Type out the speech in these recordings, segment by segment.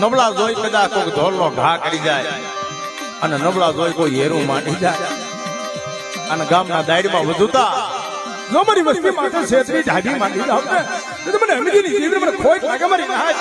નબળા જોઈ કદાચ કોઈ ઢોલનો ઘા કરી જાય અને નબળા જોઈ કોઈ હેરું માંડી જાય. અને ગામના દાયડમાં વધુતા. જો મારી વસ્તી માટે છેતરી ઢાઢી માંડી જાવ ને મને હમજીની જીવન મને ખોઈ લાગે, મારી નાય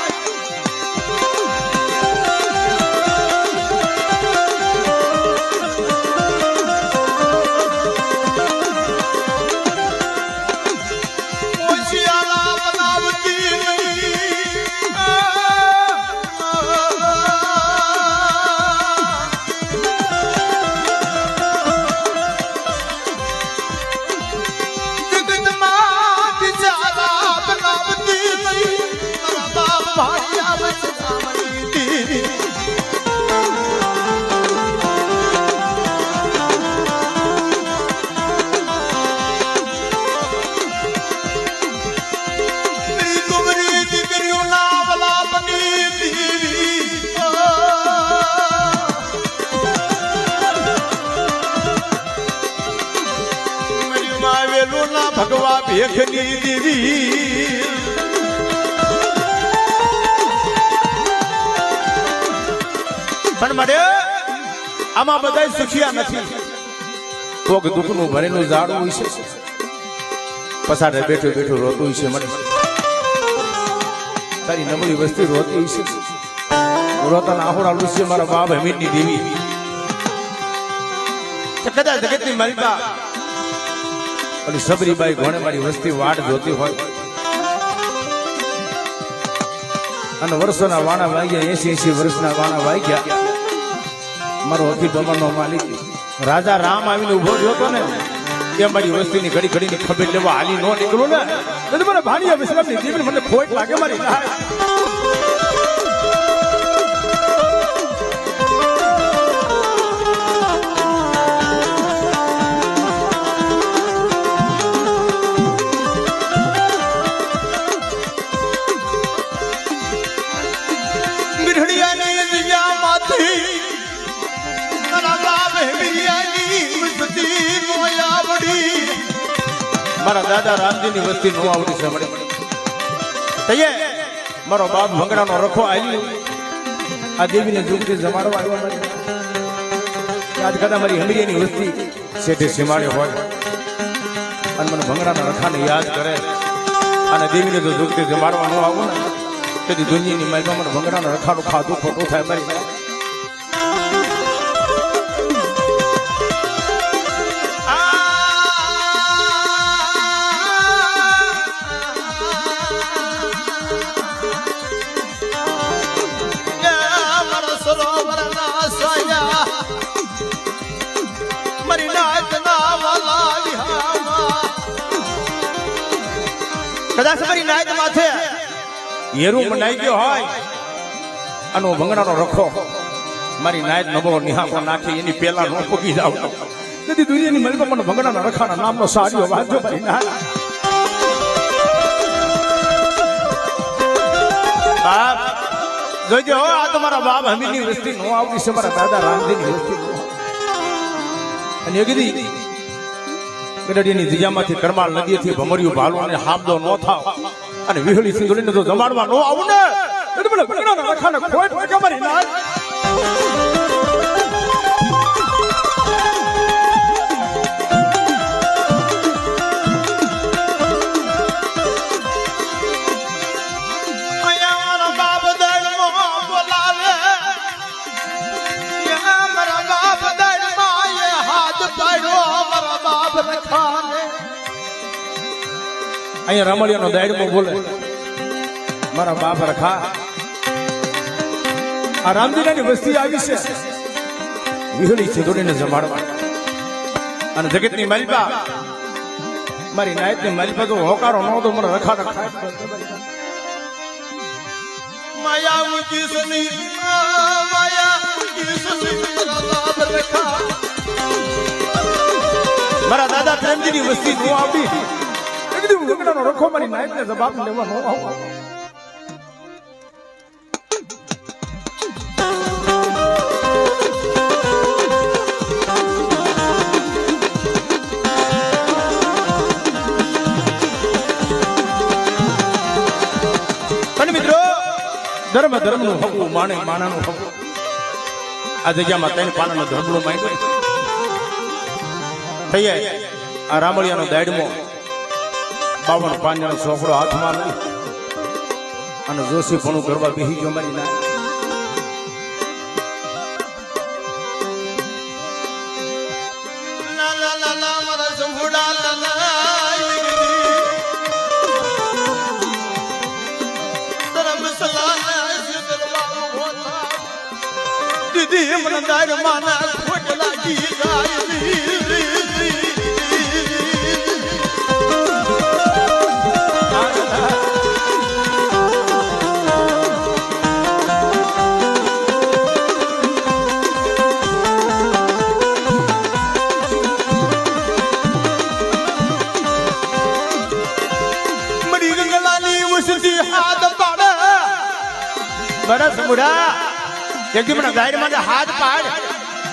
ભેખની દીવી. પણ મળે આમાં બધા સુખિયા નથી. કોક દુઃખનું ભરેલું ઝાડું છે. પસારે બેઠું બેઠું રોતું છે મને. તારી નબળી વસ્તી રોતી છે. રોતા આહોડા લુસ્ય મારા બાપ હમીરની દેવી. કદાચ જગતની માલિકા અને સબરીબાઈ ઘોડે મારી વસ્તી વાટ જોતી હોય. અને વર્ષોના વાણા વાગ્યા એસી એસી વર્ષના વાણા વાગ્યા. મારો અતિ ભવનનો માલિક. રાજા રામ આવીને ઊભો થયો હતો ને એ મારી વસ્તીની ઘડી ઘડીની ખબર લેવા હાલી નો નીકળું ને. મને વિશ્રામની જીવન મને ખોટ લાગે મારી. મારા દાદા રામજીની વસ્તી નો આવડી છે મને તઈએ મારો બાપ ભંગડાનો રખો આવ્યો આ દેવીને જુગથી જમાડવા આવ્યો. આજ કદા મારી હમીરીની વસ્તી શેઠે સીમાડે હોય. અને મને ભંગડાના રખાને યાદ કરે. અને દેવીને જો જુગથી જમાડવા ન આવું ને, તેથી દુનિયાની માલમાં મને ભંગડાના રખાનું ખાધું ખોટું થાય મારી. કદાચ મારી નાયક માથે હેરું મનાઈ ગયો હોય અને ભંગડાનો રખો. મારી નાયત નબળો નિહાકો નાખી, એની પેલા નો પૂગી જાવ તેથી દુનિયાની મલકા મને ભંગડાના રખાના નામનો સાડીઓ વાંચો મારી નાય બાપ, જોઈજો હો, આ તો મારા બાપ હમીની વસ્તી નો આવતી છે, મારા દાદા રામજીની વસ્તી અને એ કીધી ગડડિયાની જગ્યામાંથી કરમાળ નદીથી ભમરિયું ભાલો અને હામદો નો થાવ. અને વિહળી સિંગડીને તો જમાડવા નો આવું ને. ખોટ મારી નાય અહીંયા રમણીયાનો દાયડમાં બોલે. મારા બાપ રખા આ રામજીનાની વસ્તી આવી છે. વિહળી ચીદોડીને જમાડવા. અને જગતની માલિકા મારી નાયતની માલિકા તો હોકારો ન તો મને રખા રખા માયા મુજી સની માયા મુજી સની મારા બાપ રખા. મારા દાદા પ્રેમજીની વસ્તી નો આવડી એ કીધું ભંગડાનો રખો મારી નાયકને જવાબ લેવા આવો ધર્મ ધર્મનું હકવું, માણે નું હકવું. આ જગ્યામાં ત્રણ ધર્મનું માંડ્યો થઈ જાય આ રામળિયાનો દાડમો બાવન, પાંજણ છોકરો હાથમાં લઈ અને જોશી પણ કરવા બેહી ગયો મારી ના દીદી મને દાર માના ખોટ લાગી વસતી હાથ પાડે. બરસ મુડા એકદી જે હાથ પાડ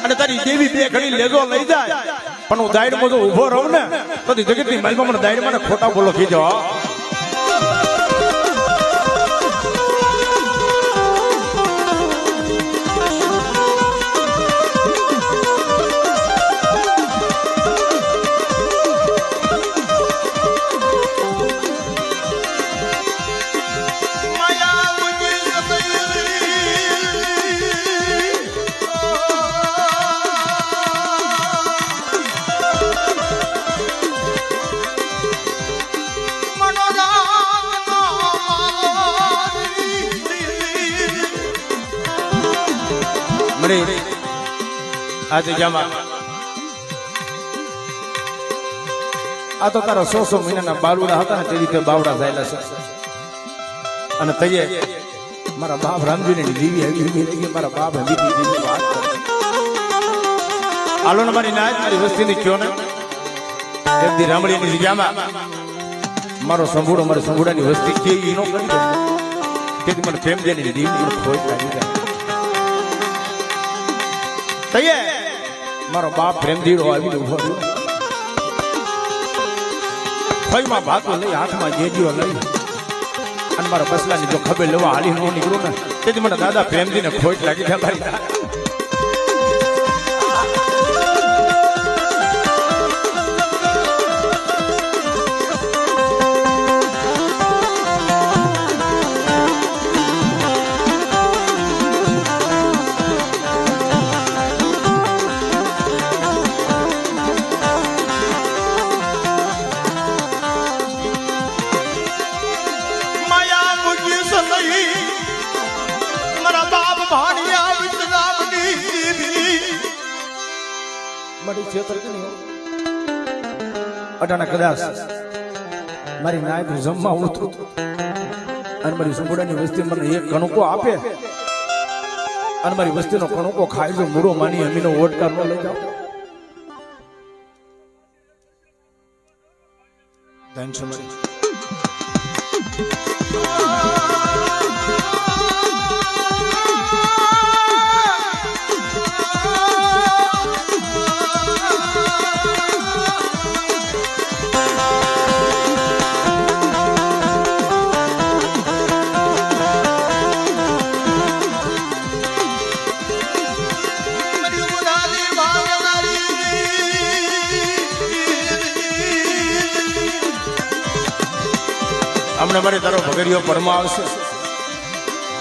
અને તારી દેવી બે ઘડી લેજો લઈ જાય. પણ હું દાયરમાં જો ઊભો રહું ને, તો જગતની માલમાં મને દાયરમાં ખોટા બોલો કીધો મળી આ જગ્યામાં. આ તો તારા સો સો મહિનાના બાલુડા હતા ને તે રીતે બાવડા થયેલા છે. અને તઈએ મારા બાપ રામજીને દીવી આવી હમી રહી મારા બાપ હમી દીવી વાત આલો ને મારી નાચ મારી વસ્તીની કયો ને? એક દી રામડીની જગ્યામાં. મારો સંભૂડો, મારી સંભુડાની વસ્તી કેવી નો કરી દો. તેથી મને પ્રેમ દેની દીવી લાગી જાય તઈએ મારો બાપ પ્રેમ દીડો આવી ઊભો રહ્યો. ફઈમાં ભાતો લઈ હાથમાં જેજીઓ લઈ. અને મારા બસલાની જો ખબર લેવા હાલી નો નીકળું ને, તેથી મને દાદા પ્રેમજીને ખોટ લાગી છે અટાણા કદાચ મારી નાયક જમવા ઉતરું અને મારી સંગોડાની વસ્તી મને એક કણુકો આપે અને મારી વસ્તીનો કણુકો ખાય જો મૂળો માની અમીનો ઓટકાર ન લઈ જાઓ. ધન છે હમણાં મારે તારો ભગરીઓ પરમાં આવશે.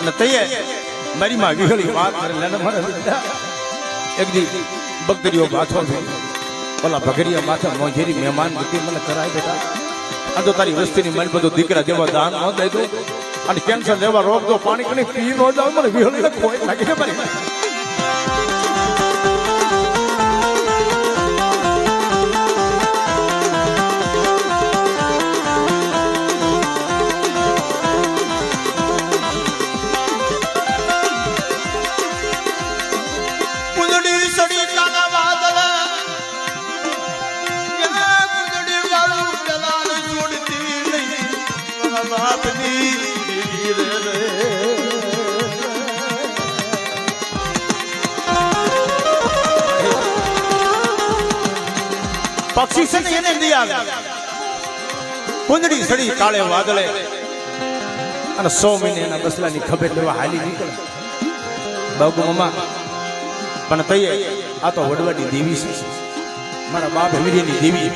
અને તૈયે મારી માં વિહળી વાત કરે મારે એક દી બકરીઓ માથો થઈ ઓલા ભગરિયા માથે મોંઘેરી મહેમાન ગતિ મને કરાય બેટા આ તો તારી વસ્તીની મન બધું દીકરા જેવા દાન ન દે અને કેન્સર જેવા રોગ તો પાણી કણી પી ન જાવ, મને વિહળી કોઈ લાગે મારી. પક્ષી એને નહીં આવે કુંદડી સડી કાળે વાદળે અને સો મહિને એના બસલાની ખભે લેવા હાલી નીકળે બાબુ મમા પણ તૈયે આ તો વડવાડી દેવી છે મારા બાપ હમીરીની દેવી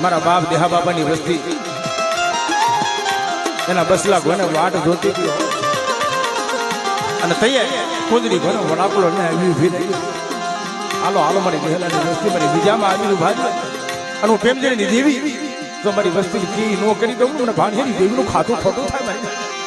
મારા બાપ દેહા બાબાની વસ્તી એના બસલા ગોને વાટ જોતી હતી અને તૈયે કુંદરી ઘોનો વડાકલો ને આવી ઊભી રહી હાલો હાલો મારી દેહલાની વસ્તી, મારી બીજામાં આવી છે અને હું પ્રેમજળની દેવી. તો મારી વસ્તી કી નો કરી દઉં મને ભાણિયાની દેવીનું ખાતું ખોટું થાય મારી.